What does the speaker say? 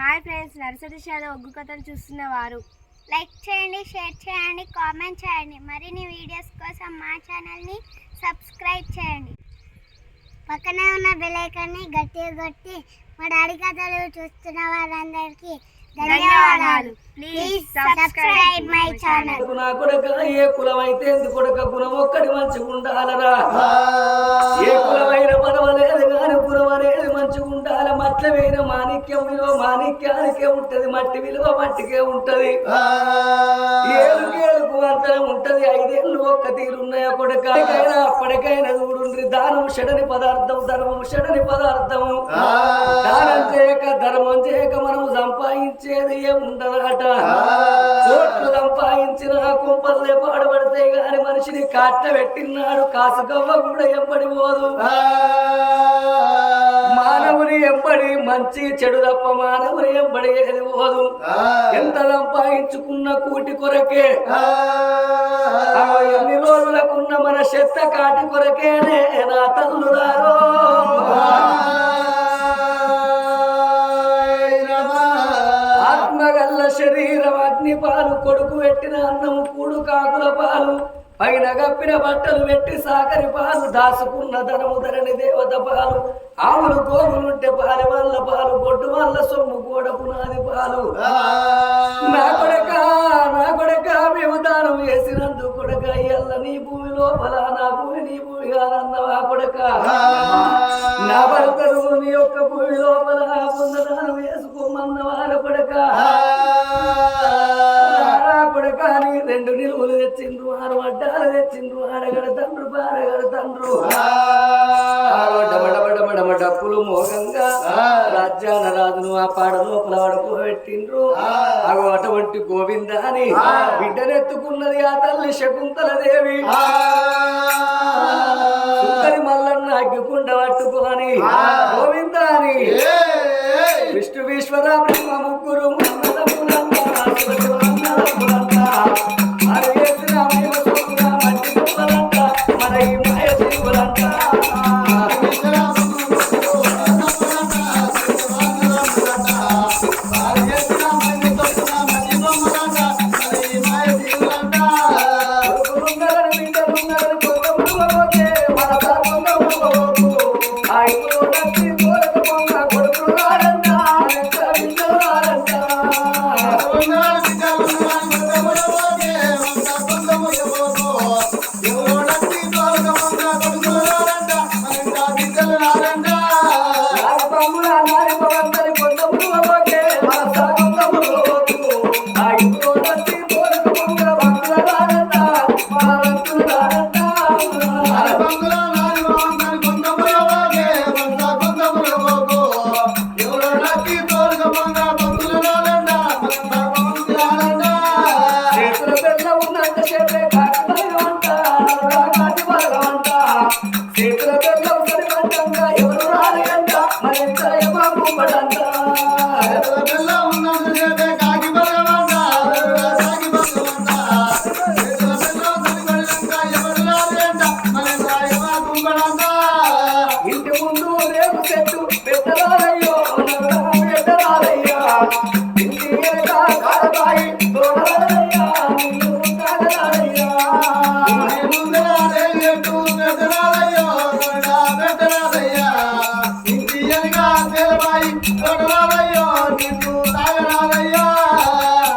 Hi friends nursery షాలో ఒగ్గు కథలు చూస్తున్న వారు. లైక్ చేయండి షేర్ చేయండి కామెంట్ చేయండి. మరిన్ని వీడియోస్ కోసం మా ఛానల్ని సబ్స్క్రైబ్ చేయండి. పక్కనే ఉన్న బెల్ ఐకాన్ని గట్టిగా కొట్టి మా డాడీ కథలు చూస్తున్న వారందరికీ ధన్యవాదాలు. ప్లీజ్ సబ్స్క్రైబ్ మై ఛానల్ నా కొడక ఏ కులమైతే ఎందుకు కొడక గుణం ఒక్కడి మంచిగా ఉండాలరా అనేది మంచిగా ఉండాలి మట్లమైన మాణిక్యం విలువ మాణిక్యానికే ఉంటది. మట్టి విలువ మట్టికే ఉంటది. ఏళ్ళకు అంతరం ఉంటది. ఐదేళ్ళు ఒక్క తీరున్నాయా కొడక. ఎప్పటికైనా అప్పటికైనా చూడుండ్రి. దానం షడని పదార్థం ధర్మం షడని పదార్థము దానం చేయక ధర్మం చేయక మనం సంపాదించేది ఏముండదట. కోట్లు సంపాదించిన కుంపల్లే పాడుపడితే గాని మనిషిని కాట పెట్టినాడు కాసుకవ్వ కూడా ఎంబడి పోదు. మానవుని ఎంబడి మంచి చెడు తప్ప మానవుని ఎంబడి ఏది పోదు. ఎంత సంపాదించుకున్న కూటి కొరకే? ఎన్ని రోజులకున్న మన చెత్త కాటి కొరకేనే నా తల్లుదారో ఆత్మగల్ల శరీరం అగ్ని పాలు కొడుకు పెట్టిన అన్నము కూడు కాకుల పాలు. పైన గప్పిన బట్టలు పెట్టి సాకరి పాలు దాసుకున్న ధనము ధరణి దేవత పాలు. ఆవులు గోవులుంటే పాలి వల్ల పాలు గొడ్డు వల్ల సొమ్ము గోడ పునాది పాలు. నా కొడక నా కొడక మేము దానం వేసినందు కొడక ఎల్ల నీ భూమి లోపల నా భూమి నీ భూమి కాదన్నవా కొడక. నా భర్తను నీ యొక్క భూమి తెచ్చిండ్రు ఆరు అడ్డాలు తెచ్చిండ్రు ఆడగడ తండ్రు పారగడ తండ్రు. డప్పులు మోగంగా రాజ్యాన రాజును ఆ పాడ లోపల పడుకోబెట్టిండ్రు అగో అటువంటి గోవింద అని బిడ్డనెత్తుకున్నది ఆ తల్లి శకుంతల దేవి. మల్లన్న అగ్గికుండ పట్టుకొని గోవింద అని. విష్ణు విశ్వర బ్రహ్మ ముగ్గురు বাংলার పడంతా